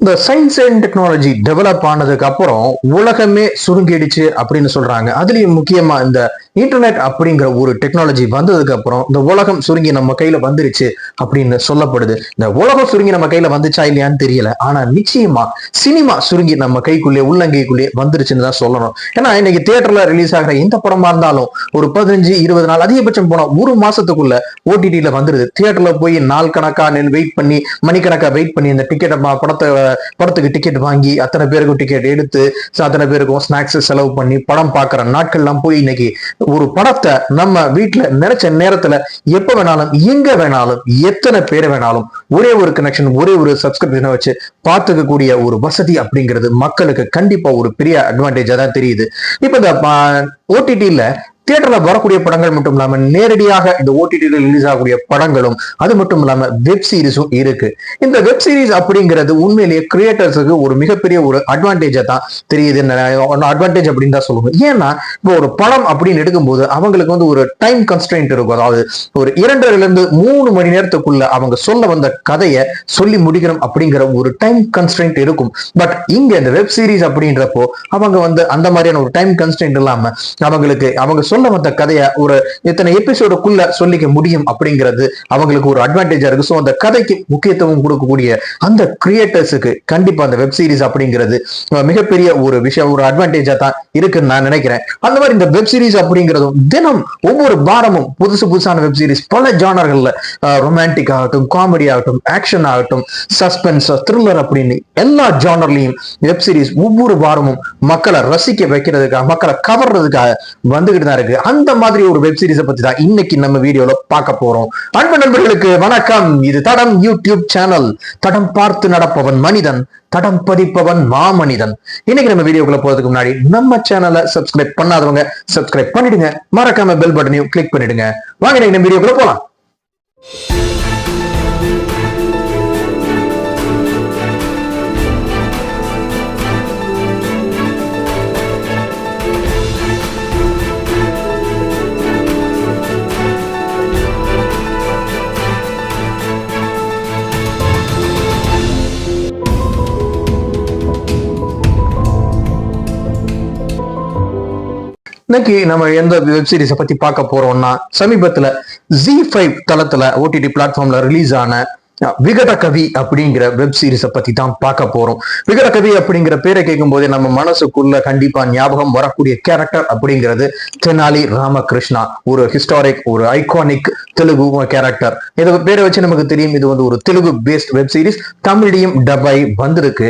இந்த science and technology develop ஆனதுக்கு அப்புறம் உலகமே சுருங்கிடுச்சு அப்படின்னு சொல்றாங்க. அதுலயும் முக்கியமா இந்த இன்டர்நெட் அப்படிங்கிற ஒரு டெக்னாலஜி வந்ததுக்கு அப்புறம் இந்த உலகம் சுருங்கி நம்ம கையில வந்துருச்சு அப்படின்னு சொல்லப்படுது. இந்த உலகம் சுருங்கி நம்ம கையில வந்துச்சா இல்லையான்னு தெரியல. ஆனா நிச்சயமா சினிமா சுருங்கி நம்ம கைக்குள்ளே உள்ளங்கைக்குள்ளே வந்துருச்சுன்னு தான் சொல்லணும். ஏன்னா இன்னைக்கு தியேட்டர்ல ரிலீஸ் ஆகிற எந்த படமா இருந்தாலும் ஒரு பதினஞ்சு இருபது நாள் அதிகபட்சம் போனா ஒரு மாசத்துக்குள்ள ஓடிடியில வந்துருது. தியேட்டர்ல போய் நாள் கணக்கா நின்று வெயிட் பண்ணி மணிக்கணக்கா வெயிட் பண்ணி இந்த டிக்கெட்டை படத்தை படத்துக்கு டிக்கெட் வாங்கி அத்தனை பேருக்கும் டிக்கெட் எடுத்து அத்தனை பேருக்கும் ஸ்நாக்ஸ் செலவு பண்ணி படம் பார்க்குற நாட்கள்லாம் போய் இன்னைக்கு ஒரு படத்தை நம்ம வீட்டுல நினைச்ச நேரத்துல எப்ப வேணாலும் எங்க வேணாலும் எத்தனை பேர் வேணாலும் ஒரே ஒரு கனெக்ஷன் ஒரே ஒரு சப்ஸ்கிரிப்ஷனை வச்சு பார்த்துக்கக்கூடிய ஒரு வசதி அப்படிங்கிறது மக்களுக்கு கண்டிப்பா ஒரு பெரிய அட்வான்டேஜாக தான் தெரியுது. இப்ப இந்த ஓடிடியில் தியேட்டர்ல வரக்கூடிய படங்கள் மட்டும் இல்லாம நேரடியாக இந்த ஓடிடியில் ரிலீஸ் ஆகக்கூடிய படங்களும் அது மட்டும் இல்லாம வெப் சீரிஸும் இருக்கு. இந்த வெப் சீரிஸ் அப்படிங்கிறது உண்மையிலேயே கிரியேட்டர்ஸுக்கு ஒரு மிகப்பெரிய ஒரு அட்வான்டேஜா தான் தெரியுது அட்வான்டேஜ் அப்படின்னு தான் சொல்லுவோம் ஏன்னா இப்போ ஒரு படம் அப்படின்னு எடுக்கும்போது அவங்களுக்கு வந்து ஒரு டைம் கன்ஸ்டன்ட் இருக்கும். அதாவது ஒரு இரண்டரைல இருந்து மூணு மணி நேரத்துக்குள்ள அவங்க சொல்ல வந்த கதையை சொல்லி முடிக்கணும் அப்படிங்கிற ஒரு டைம் கன்ஸ்டன்ட் இருக்கும். பட் இங்க இந்த வெப் சீரிஸ் அப்படின்றப்போ அவங்க வந்து அந்த மாதிரியான ஒரு டைம் கன்ஸ்டன்ட் இல்லாம அவங்களுக்கு அவங்க சொல்ல வந்த கதையை ஒரு இத்தனை எபிசோடுக்குள்ள சொல்லிக்க முடியும் அப்படிங்கிறது அவங்களுக்கு ஒரு அட்வான்டேஜா இருக்கு. ஸோ அந்த கதைக்கு முக்கியத்துவம் கொடுக்கக்கூடிய அந்த கிரியேட்டர்ஸுக்கு கண்டிப்பா அந்த வெப் சீரிஸ் அப்படிங்கிறது மிகப்பெரிய ஒரு விஷயம் ஒரு அட்வான்டேஜா தான் இருக்குன்னு நான் நினைக்கிறேன். அந்த மாதிரி இந்த வெப் சீரிஸ் அப்படிங்கிறதும் தினம் ஒவ்வொரு வாரமும் புதுசு புதுசான வெப் சீரிஸ் பல ஜானர்கள்ல ரொமான்டிக் ஆகட்டும் காமெடி ஆகட்டும் ஆக்ஷன் ஆகட்டும் சஸ்பென்ஸ் த்ரில்லர் அப்படின்னு எல்லா ஜானர்லையும் வெப் சீரிஸ் ஒவ்வொரு வாரமும் மக்களை ரசிக்க வைக்கிறதுக்காக மக்களை கவர்றதுக்காக வந்துகிட்டு தான் இருக்கு. அந்த மாதிரி ஒரு வெப் சீரிஸை பத்தி தான் இன்னைக்கு நம்ம வீடியோல பார்க்க போறோம். அன்பு நண்பர்களுக்கு வணக்கம். இது தடம் யூடியூப் சேனல். தடம் பார்த்து நடப்பவன் மனிதன் தடம் பதிப்பவன் மாமனிதன். இன்னைக்கு நம்ம வீடியோக்குள்ள போறதுக்கு முன்னாடி நம்ம சேனலை சப்ஸ்கிரைப் பண்ணாதவங்க சப்ஸ்கிரைப் பண்ணிடுங்க. மறக்காம பெல் பட்டனையும் கிளிக் பண்ணிடுங்க. வாங்க இன்னைக்கு நம்ம வீடியோக்குள்ள போலாம். இன்னைக்கு நம்ம எந்த வெப் சீரிஸை பத்தி பார்க்க போறோம்னா சமீபத்துல ஜி ஃபைவ் தளத்துல ஓடிடி பிளாட்ஃபார்ம்ல ரிலீஸ் ஆன விகட கவி அப்படிங்கிற வெப் சீரிஸை பத்தி தான் பார்க்க போறோம். விகட கவி அப்படிங்கிற பேரை கேட்கும் போதே நம்ம மனசுக்குள்ள கண்டிப்பா ஞாபகம் வரக்கூடிய கேரக்டர் அப்படிங்கிறது தெனாலி ராமகிருஷ்ணா. ஒரு ஹிஸ்டாரிக் ஒரு ஐகானிக் தெலுங்கு கேரக்டர் இதை பேரை வச்சு நமக்கு தெரியும் இது வந்து ஒரு தெலுங்கு பேஸ்ட் வெப் சீரிஸ் தமிழையும் டபை வந்திருக்கு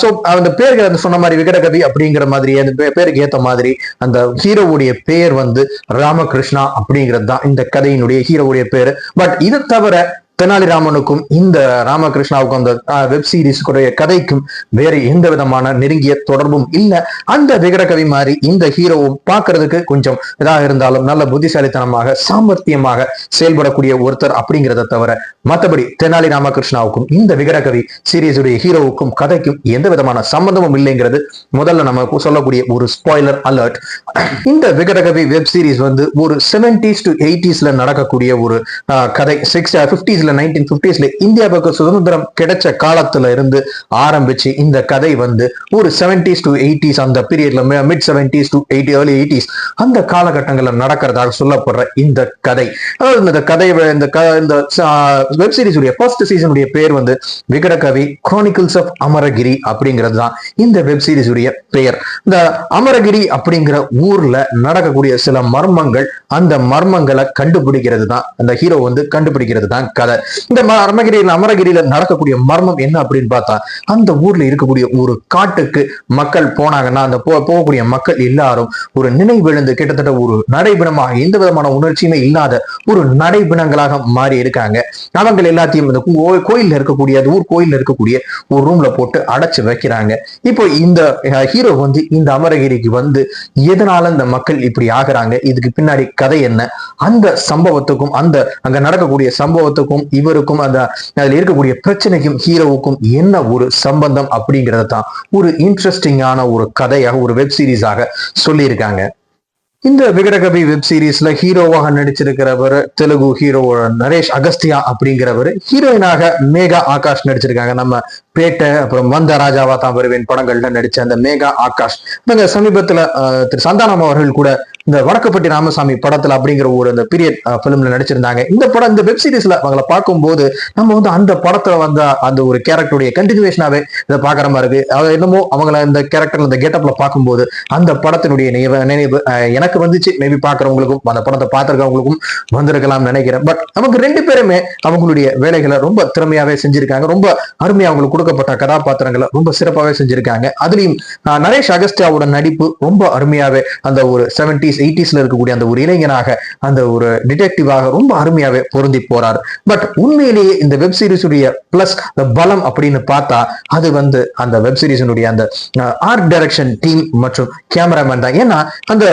ஸோ அந்த பேருக்கு அந்த சொன்ன மாதிரி விகடகவி அப்படிங்கிற மாதிரி அந்த பேருக்கு ஏத்த மாதிரி அந்த ஹீரோவுடைய பேர் வந்து ராமகிருஷ்ணா அப்படிங்கிறது தான் இந்த கதையினுடைய ஹீரோவுடைய பேரு. பட் இதை தவிர தெனாலிராமனுக்கும் இந்த ராமகிருஷ்ணாவுக்கும் அந்த வெப் சீரிஸுடைய கதைக்கும் வேறு எந்த விதமான நெருங்கிய தொடர்பும் இல்ல. அந்த விகடகவி மாதிரி இந்த ஹீரோவும் பார்க்கறதுக்கு கொஞ்சம் இதாக இருந்தாலும் நல்ல புத்திசாலித்தனமாக சாமர்த்தியமாக செயல்படக்கூடிய ஒருத்தர் அப்படிங்கிறத தவிர மற்றபடி தெனாலி ராமகிருஷ்ணாவுக்கும் இந்த விகடகவி சீரீஸுடைய ஹீரோவுக்கும் கதைக்கும் எந்த விதமான சம்பந்தமும் இல்லைங்கிறது முதல்ல நம்ம சொல்லக்கூடிய ஒரு ஸ்பாய்லர் அலர்ட் இந்த விகடகவி வெப் சீரிஸ் வந்து ஒரு செவன்டிஸ் டு எயிட்டிஸ்ல நடக்கக்கூடிய ஒரு கதை சிக்ஸ் பிப்டிஸ்ல நைன்டீன் பிப்டிஸ்ல இந்தியாவுக்கு சுதந்திரம் கிடைச்ச காலத்துல இருந்து ஆரம்பிச்சு இந்த கதை வந்து ஒரு செவன்டிஸ் டு எயிட்டிஸ் அந்த பீரியட்ல mid seventies to eighty early eighties அந்த காலகட்டங்கள்ல நடக்கிறதாக சொல்லப்படுற இந்த கதை. அதாவது இந்த கதை இந்த இந்த வெப் சீரிஸ் உடைய ஃபர்ஸ்ட் சீசனுடைய பேர் வந்து விகடகவி குரானிக்கல்ஸ் ஆஃப் அமரகிரி அப்படிங்கிறது தான் இந்த வெப் சீரிஸ் உடைய பெயர். இந்த அமரகிரி அப்படிங்கிற ஊர்ல நடக்கக்கூடிய சில மர்மங்கள் அந்த மர்மங்களை கண்டுபிடிக்கிறது தான் அந்த ஹீரோ வந்து கண்டுபிடிக்கிறது தான் கதை. இந்த ம- அமரகிரியில நடக்கக்கூடிய மர்மம் என்ன அப்படின்னு பார்த்தா அந்த ஊர்ல இருக்கக்கூடிய ஒரு காட்டுக்கு மக்கள் போனாங்கன்னா அந்த போ- போகக்கூடிய மக்கள் எல்லாரும் ஒரு நினைவிழுந்து கிட்டத்தட்ட ஒரு நடைபிணமாக எந்த விதமான உணர்ச்சியுமே இல்லாத ஒரு நடைபிணங்களாக மாறி இருக்காங்க. அவங்க எல்லாத்தையும் இந்த கோயில்ல இருக்கக்கூடிய அந்த ஊர் கோயில்ல இருக்கக்கூடிய ஒரு ரூம்ல போட்டு அடைச்சு வைக்கிறாங்க. இப்போ இந்த ஹீரோ வந்து இந்த அமரகிரிக்கு வந்து எதனால இந்த மக்கள் இப்படி ஆகிறாங்க? இதுக்கு பின்னாடி கதை என்ன? அந்த சம்பவத்துக்கும் அந்த அங்க நடக்கக்கூடிய சம்பவத்துக்கும் ஹீரோவுக்கும் இவருக்கும் அந்த அதில் இருக்கக்கூடிய பிரச்சனைக்கும் ஹீரோவுக்கும் என்ன ஒரு சம்பந்தம் அப்படிங்கிறத தான் ஒரு இன்ட்ரெஸ்டிங்கான ஒரு கதையாக ஒரு வெப் சீரிஸாக சொல்லியிருக்காங்க. இந்த விகடகவி வெப் சீரிஸ்ல ஹீரோவாக நடிச்சிருக்கிறவர் தெலுங்கு ஹீரோ நரேஷ் அகஸ்தியா அப்படிங்கிறவர் ஹீரோயினாக மேகா ஆகாஷ் நடிச்சிருக்காங்க. நம்ம பேட்டை அப்புறம் வந்த ராஜாவா தான் வருவேன் படங்கள்ல நடிச்ச அந்த மேகா ஆகாஷ். இவங்க சமீபத்துல திரு சந்தானம் அவர்கள் கூட இந்த வடக்கப்பட்டி ராமசாமி படத்துல அப்படிங்கிற ஒரு அந்த பீரியட் பிலிம்ல நடிச்சிருந்தாங்க. இந்த படம் இந்த வெப் சீரிஸ்ல அவங்கள பார்க்கும்போது நம்ம வந்து அந்த படத்துல வந்த அந்த ஒரு கேரக்டருடைய கண்டினியூவேஷனாவே இதை பாக்குற மாதிரி இருக்கு. அது என்னமோ அவங்கள இந்த கேரக்டர் இந்த கெட்டப்ல பார்க்கும்போது அந்த படத்தினுடைய நினைவு நினைவு எனக்கு வந்துச்சு. மேபி பாக்குறவங்களுக்கும் அந்த படத்தை பார்த்துருக்கவங்களுக்கும் வந்திருக்கலாம் நினைக்கிறேன். பட் நமக்கு ரெண்டு பேருமே அவங்களுடைய வேலைகளை ரொம்ப திறமையாவே செஞ்சிருக்காங்க. ரொம்ப அருமையா அவங்களுக்கு கொடுக்கப்பட்ட கதாபாத்திரங்களை ரொம்ப சிறப்பாகவே செஞ்சிருக்காங்க. அதுலயும் நரேஷ் அகஸ்டாவோட நடிப்பு ரொம்ப அருமையாவே அந்த ஒரு செவன்டிஸ் எயிட்டிஸ்ல இருக்கக்கூடிய அந்த ஒரு இளைஞனாக அந்த ஒரு டிடெக்டிவாக ரொம்ப அருமையாவே பொருந்தி போறார். பட் உண்மையிலேயே இந்த வெப் சீரிஸுடைய பிளஸ் பலம் அப்படின்னு பார்த்தா அது வந்து அந்த வெப் சீரிஸினுடைய அந்த ஆர்ட் டைரக்ஷன் டீம் மற்றும் கேமராமேன் தான். ஏன்னா அந்த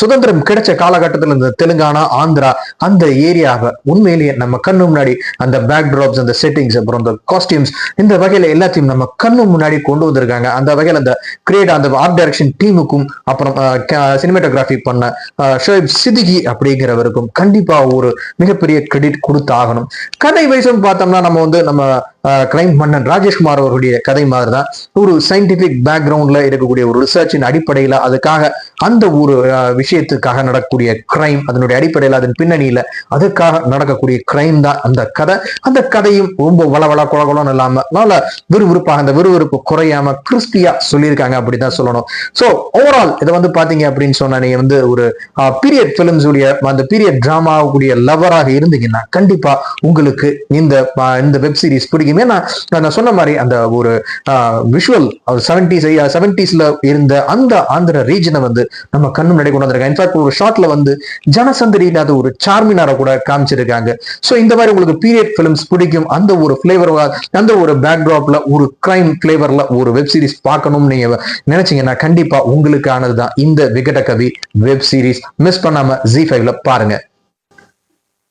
சுதந்திரம் கிடைச்ச காலகட்டத்தில் இந்த தெலுங்கானா ஆந்திரா அந்த ஏரியாவை உண்மையிலேயே நம்ம கண்ணு முன்னாடி அந்த பேக் ட்ராப்ஸ் அந்த செட்டிங்ஸ் அப்புறம் அந்த காஸ்டியூம்ஸ் இந்த வகையில எல்லாத்தையும் நம்ம கண்ணு முன்னாடி கொண்டு வந்திருக்காங்க. அந்த வகையில அந்த கிரியேட் அந்த ஆர்ட் டைரக்ஷன் டீமுக்கும் அப்புறம் சினிமேட்டோகிராஃபி பண்ண ஷோயப் சிதிகி அப்படிங்கிறவருக்கும் கண்டிப்பா ஒரு மிகப்பெரிய கிரெடிட் கொடுத்து ஆகணும் கதை வைஸும் பார்த்தோம்னா நம்ம வந்து நம்ம கிரைம் மன்னன் ராஜேஷ்குமார் அவர்களுடைய கதை மாதிரி தான் ஒரு சயின்டிபிக் பேக்ரவுண்ட்ல இருக்கக்கூடிய ஒரு ரிசர்ச்சின் அடிப்படையில அதுக்காக அந்த ஒரு விஷயத்துக்காக நடக்கக்கூடிய கிரைம் அதனுடைய அடிப்படையில் அதன் பின்னணியில அதுக்காக நடக்கக்கூடிய கிரைம் தான் அந்த கதை. அந்த கதையும் ரொம்ப வளவள குளகுளம் இல்லாம நல்ல விறுவிறுப்பாக அந்த விறுவிறுப்பு குறையாம கிறிஸ்பியா சொல்லியிருக்காங்க அப்படிதான் சொல்லணும். ஸோ ஓவரால் இதை வந்து பாத்தீங்க அப்படின்னு சொன்னா நீங்க வந்து ஒரு பீரியட் பிலிம்ஸ் உடைய அந்த பீரியட் டிராமாவுடைய லவராக இருந்தீங்கன்னா கண்டிப்பா உங்களுக்கு இந்த இந்த வெப் சீரிஸ் பிடிக்கும். ஏன்னா நான் சொன்ன மாதிரி அந்த ஒரு விஷுவல் செவன்டிஸ் செவன்டிஸ்ல இருந்த அந்த ஆந்திர ரீஜனை வந்து நம்ம கண்ணு முன்னாடி கொண்டு வந்திருக்காங்க. இன்ஃபேக்ட் ஒரு ஷார்ட்ல வந்து ஜனசந்தரி இல்லாத ஒரு சார்மினாரை கூட காமிச்சிருக்காங்க. சோ இந்த மாதிரி உங்களுக்கு பீரியட் பிலிம்ஸ் பிடிக்கும். அந்த ஒரு ஃபிளேவர் அந்த ஒரு பேக்ராப்ல ஒரு கிரைம் ஃபிளேவர்ல ஒரு வெப் சீரிஸ் பார்க்கணும்னு நீங்க நினைச்சீங்கன்னா கண்டிப்பா உங்களுக்கானதுதான் இந்த Vikatakavi web series miss பண்ணாம ஜி ஃபைவ்ல பாருங்க.